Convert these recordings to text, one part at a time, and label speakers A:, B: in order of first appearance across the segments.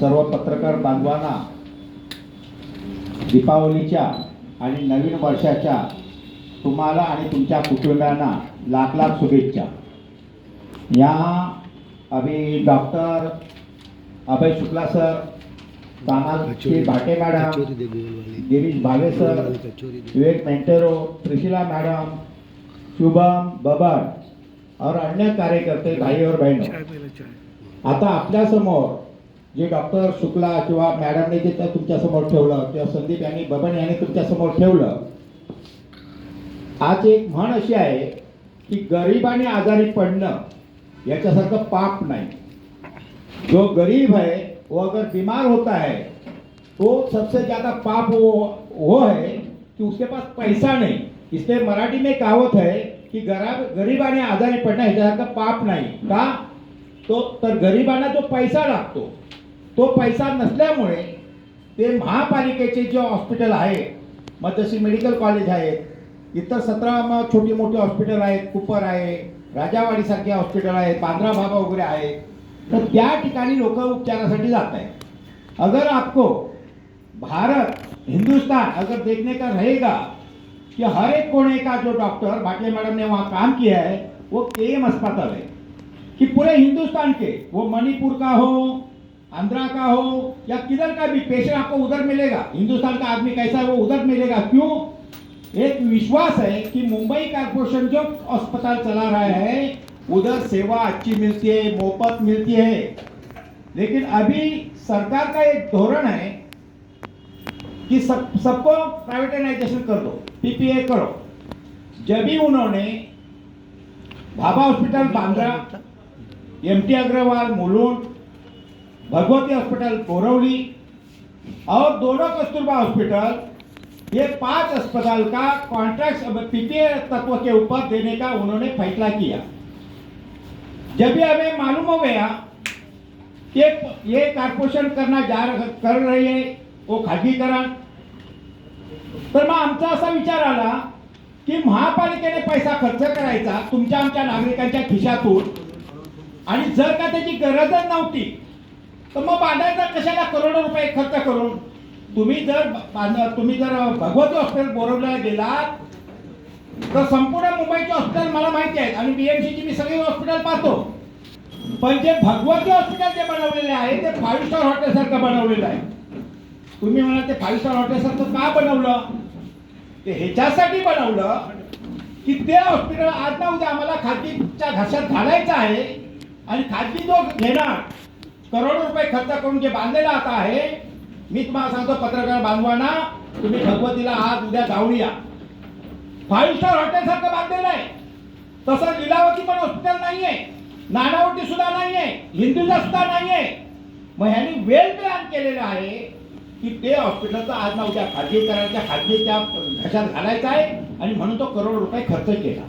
A: सर्व पत्रकार बांधवांना दीपावलीच्या आणि नवीन वर्षाच्या तुम्हाला आणि तुमच्या कुटुंबियांना लाख लाख शुभेच्छा. यहाँ अभी doctor Abhay Shukla sir Tanaji Bhate madam Girish Bhave sir Vivek Monteiro Trishila madam Shubham Babar और अन्य कार्यकर्ते भाई और बहनों। आता आपल्यासमोर जे डॉक्टर शुक्ला किंवा मॅडमने जे त्या तुमच्यासमोर ठेवलं किंवा संदीप यांनी बबन यांनी तुमच्यासमोर ठेवलं आज एक म्हण अशी आहे की गरिबाने आजारी पडणं याच्यासारखं पाप नाही. जो गरीब है वो अगर बीमार होता है तो सबसे ज्यादा पाप वो वो है कि उसके पास पैसा नहीं. इसलिए मराठी में कहावत है कि गरीब गरिबाने आजारी पडणं ह्याच्यासारखं पाप नाही. का? तो तर गरिबांना जो पैसा लागतो. तो पैसा नसल्यामुळे ते महापालिकेचे जे हॉस्पिटल आहे मग जशी मेडिकल कॉलेज आहेत इतर सतरा मग छोटी मोठी हॉस्पिटल आहेत कुपर आहे राजावाडीसारखे हॉस्पिटल आहेत बांद्रा बाबा वगैरे आहेत तर त्या ठिकाणी लोक उपचारासाठी जात आहेत. अगर आपको भारत हिंदुस्तान अगर देखने का रहेगा कि हर एक कोने का जो डॉक्टर भाटिया मैडम ने वहाँ काम किया है वो के एम अस्पताल है। कि पूरे हिंदुस्तान के वो मणिपुर का हो आंध्रा का हो या किधर का भी पेशेंट आपको उधर मिलेगा। हिंदुस्तान का आदमी कैसा है वो उधर मिलेगा। क्यों? एक विश्वास है कि मुंबई कारपोरेशन जो अस्पताल चला रहा है। उधर सेवा अच्छी मिलती है, मुफ़्त मिलती है। लेकिन अभी सरकार का एक धोरण है कि सब, सबको प्राइवेटाइजेशन कर दो पीपीए करो। जब भी उन्होंने Bhabha hospital Bandra M T Agarwal Mulund Bhagwati hospital कोरौली और दोनों कस्तूरबा हॉस्पिटल ये पांच अस्पताल का कॉन्ट्रैक्ट पीपीए तत्व के ऊपर देने का उन्होंने फैसला किया। जब भी हमें मालूम हो गया कि ये कारपोरेशन करना जा कर रही है वो खाजगीकरण तर मग आमचा असा विचार आला की महापालिकेने पैसा खर्च करायचा तुमच्या आमच्या नागरिकांच्या खिशातून आणि जर का त्याची गरजच नव्हती तर मग बांधायचा कशाला करोडो रुपये खर्च करून? तुम्ही जर बांध- तुम्ही जर भगवती हॉस्पिटल बोरवला गेलात तर संपूर्ण मुंबईचे हॉस्पिटल मला माहिती आहेत. आणि बीएमसीची मी सगळी हॉस्पिटल पाहतो. पण जे भगवती हॉस्पिटल जे बनवलेले आहे ते फाईव्ह स्टार हॉटेलसारखं बनवलेलं आहे. तुम्ही म्हणा ते फाईव्ह स्टार हॉटेलसारखं का बनवलं? ते ह्याच्यासाठी बनवलं की ते हॉस्पिटल आज ना उद्या आम्हाला खाजगीच्या घशात घालायचं आहे आणि खाजगी जो घेणार. करोडो रुपये खर्च करून जे बांधलेलं आता आहे मी तुम्हाला सांगतो पत्रकार बांधवांना तुम्ही भगवतीला आज उद्या जाऊन या. फाईव्ह स्टार हॉटेल सारखं बांधलेलं आहे. तसं लिलावती पण हॉस्पिटल नाहीये. नानावटी सुद्धा नाहीये. हिंदूला सुद्धा नाहीये. मग ह्यांनी वेल प्लॅन केलेलं आहे की ते हॉस्पिटलचं आज ना उद्या खाजगीकरांच्या खाजगीच्या घशात घालायचा आहे आणि म्हणून तो करोड रुपये खर्च केला.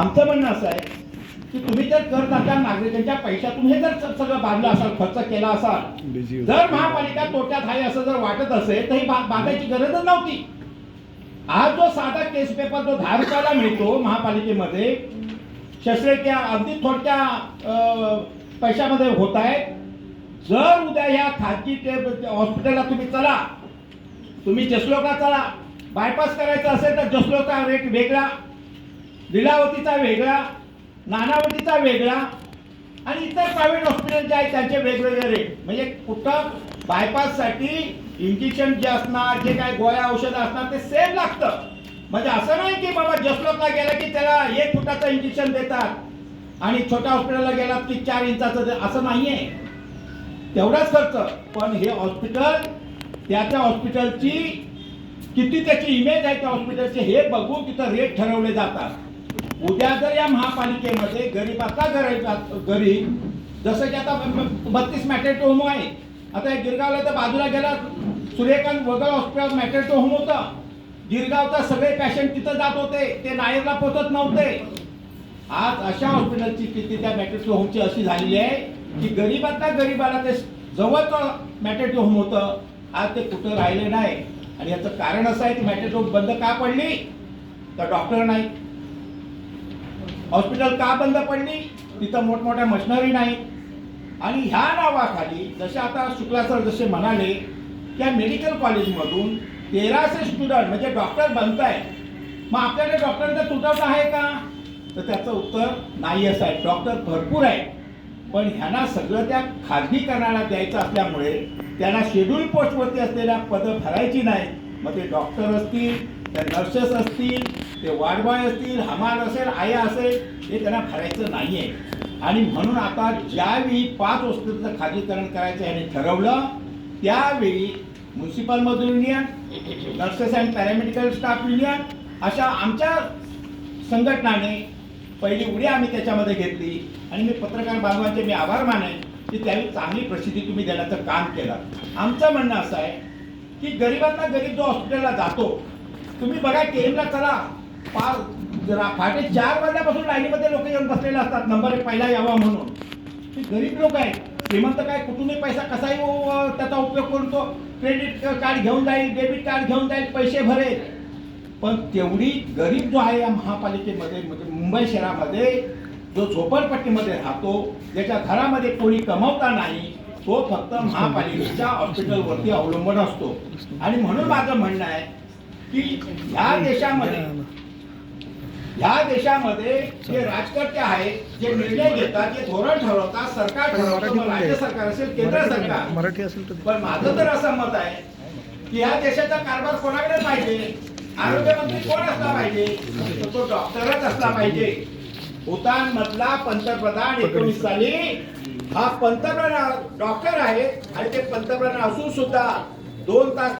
A: आमचं म्हणणं असं आहे की तुम्ही जर करदात्या नागरिकांच्या पैशातून हे जर सगळं बांधलं असाल खर्च केला असाल जर महापालिका तोट्यात आहे असं जर वाटत असेल तर ही बा- बांधायची गरजच नव्हती. आज जो साधा केस पेपर जो दहा रुपयाला मिळतो महापालिकेमध्ये शस्त्रक्रिया अगदी थोडक्या पैशामध्ये होत आहे. जर उद्या या खाजगी ते- हॉस्पिटलला तुम्ही चला तुम्ही जसलोकला चला बायपास करायचा असेल तर जसलोकचा रेट वेगळा लिलावतीचा वेगळा नानावटीचा वेगळा आणि इतर प्रायव्हेट हॉस्पिटल जे आहेत त्यांचे वेगवेगळे रेट म्हणजे कुठं बायपाससाठी इंजेक्शन जे असणार जे काय गोळ्या औषधं असणार ते सेम लागतं. म्हणजे असं नाही की बाबा जसलोकला गेला की त्याला एक फुटाचं इंजेक्शन देतात आणि छोट्या हॉस्पिटलला गेला की चार इंचाचं असं असं आहे तेवढाच खर्च. पण हे हॉस्पिटल त्या त्या हॉस्पिटलची किती त्याची इमेज आहे त्या हॉस्पिटलची हे बघून तिथं रेट ठरवले जातात. उद्या जर या महापालिकेमध्ये गरीबाचा गरीब गरीब जसं की आता बत्तीस मॅटर्निटी होम आहे. आता गिरगावला तर बाजूला गेला सूर्यकांत वगळ हॉस्पिटल मॅटर्निटी होम होतं. गिरगावचा सगळे पॅशंट तिथं जात होते ते नायरला पोहोचत नव्हते. आज अशा हॉस्पिटलची स्थिती त्या मॅटर्निटी होमची अशी झालेली आहे की गरीबातल्या गरीबाला ते जवळचं मॅटर्निटी होम होतं. आज ते कुठं राहिले नाही. आणि याचं कारण असं आहे की मॅटर्निटी होम बंद का पडली? तर डॉक्टर नाही. हॉस्पिटल का बंद पडली? तिथं मोठमोठ्या मशिनरी नाही. आणि ह्या नावाखाली जसे आता शुक्ला सर जसे म्हणाले त्या मेडिकल कॉलेजमधून तेराशे स्टुडंट म्हणजे डॉक्टर बनताय मग आपल्याकडे डॉक्टरांचा तुटवडा आहे का? तर त्याचं उत्तर नाही असं आहे डॉक्टर भरपूर आहे पण ह्यांना सगळं त्या खाजगीकरणाला द्यायचं असल्यामुळे त्यांना शेड्यूल पोस्टवरती असलेल्या पदं भरायची नाही मग ते डॉक्टर असतील त्या नर्सेस असतील ते वाडबाय असतील हमाल असेल आया असेल हे त्यांना भरायचं नाही आहे आणि म्हणून आता ज्यावेळी पाच वस्तूंचं खाजगीकरण करायचं याने ठरवलं त्यावेळी म्युन्सिपलमधून union nurses and paramedical staff union अशा आमच्या संघटनाने पहिली उडी आम्ही त्याच्यामध्ये घेतली. आणि मी पत्रकार बांधवांचे मी आभार मानेन की त्यावेळी चांगली प्रसिद्धी तुम्ही देण्याचं काम केलं. आमचं म्हणणं असं आहे की गरिबांना गरीब जो हॉस्पिटलला जातो तुम्ही बघा केमला चला. पाच जरा पहाटे चार वाजल्यापासून लाईनीमध्ये लोक येऊन बसलेले असतात. नंबर एक पहिला यावा म्हणून. ते गरीब लोक आहेत. श्रीमंत काय कुठूनही पैसा कसाही त्याचा उपयोग करून तो क्रेडिट कार्ड घेऊन जाईल डेबिट कार्ड घेऊन जाईल पैसे भरेल. पण तेवढी गरीब जो आहे या महापालिकेमध्ये म्हणजे मुंबई शहरामध्ये जो झोपडपट्टीमध्ये राहतो ज्याच्या घरामध्ये कोणी कमवता नाही तो फक्त महापालिकेच्या हॉस्पिटलवरती अवलंबून असतो. आणि म्हणून माझं म्हणणं आहे की ह्या देशामध्ये ह्या देशामध्ये जे राजकर्ते आहेत जे निर्णय घेतात जे धोरण ठरवतात सरकार ठरवतं मग राज्य सरकार असेल केंद्र सरकार.
B: मराठी असेल
A: पण माझं तर असं मत आहे की या देशाचा कारभार कोणाकडे पाहिजे? आरोग्यमंत्री कोण असला पाहिजे? तर तो डॉक्टरच असला पाहिजे. भूतान मधला पंतप्रधान एकोणीस साली हा पंतप्रधान डॉक्टर आहे आणि ते पंतप्रधान असून सुद्धा दोन तास